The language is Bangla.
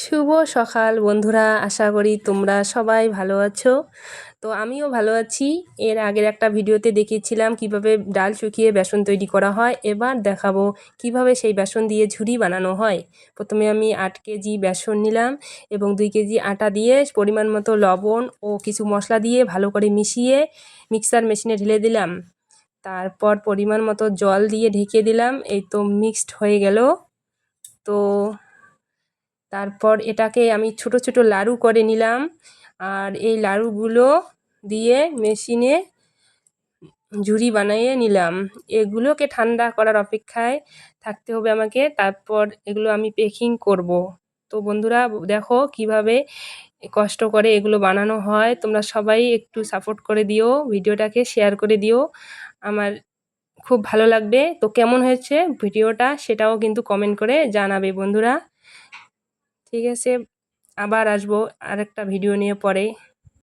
শুভ সকাল, বন্ধুরা। আশা করি তোমরা সবাই ভালো আছো। তো আমিও ভালো আছি। এর আগের একটা ভিডিওতে দেখিয়েছিলাম কীভাবে ডাল শুকিয়ে বেসন তৈরি করা হয়। এবার দেখাবো কীভাবে সেই বেসন দিয়ে ঝুড়ি বানানো হয়। প্রথমে আমি আট কেজি বেসন নিলাম এবং দুই কেজি আটা দিয়ে পরিমাণ মতো লবণ ও কিছু মশলা দিয়ে ভালো করে মিশিয়ে মিক্সার মেশিনে ঢেলে দিলাম। তারপর পরিমাণ মতো জল দিয়ে ঢেকে দিলাম। এই তো মিক্সড হয়ে গেল। তো তারপর এটাকে আমি ছোট ছোট লাড়ু করে নিলাম। আর এই লাড়ুগুলো দিয়ে মেশিনে ঝুড়ি বানিয়ে নিলাম। এগুলোকে ঠান্ডা করার অপেক্ষায় থাকতে হবে আমাকে। তারপর এগুলো আমি পেকিং করব। তো বন্ধুরা, দেখো কীভাবে কষ্ট করে এগুলো বানানো হয়। তোমরা সবাই একটু সাপোর্ট করে দিও, ভিডিওটাকে শেয়ার করে দিও। আমার খুব ভালো লাগবে। তো কেমন হয়েছে ভিডিওটা সেটাও কিন্তু কমেন্ট করে জানাবে বন্ধুরা। ঠিক আছে আবার আসব আরেকটা ভিডিও নিয়ে পরে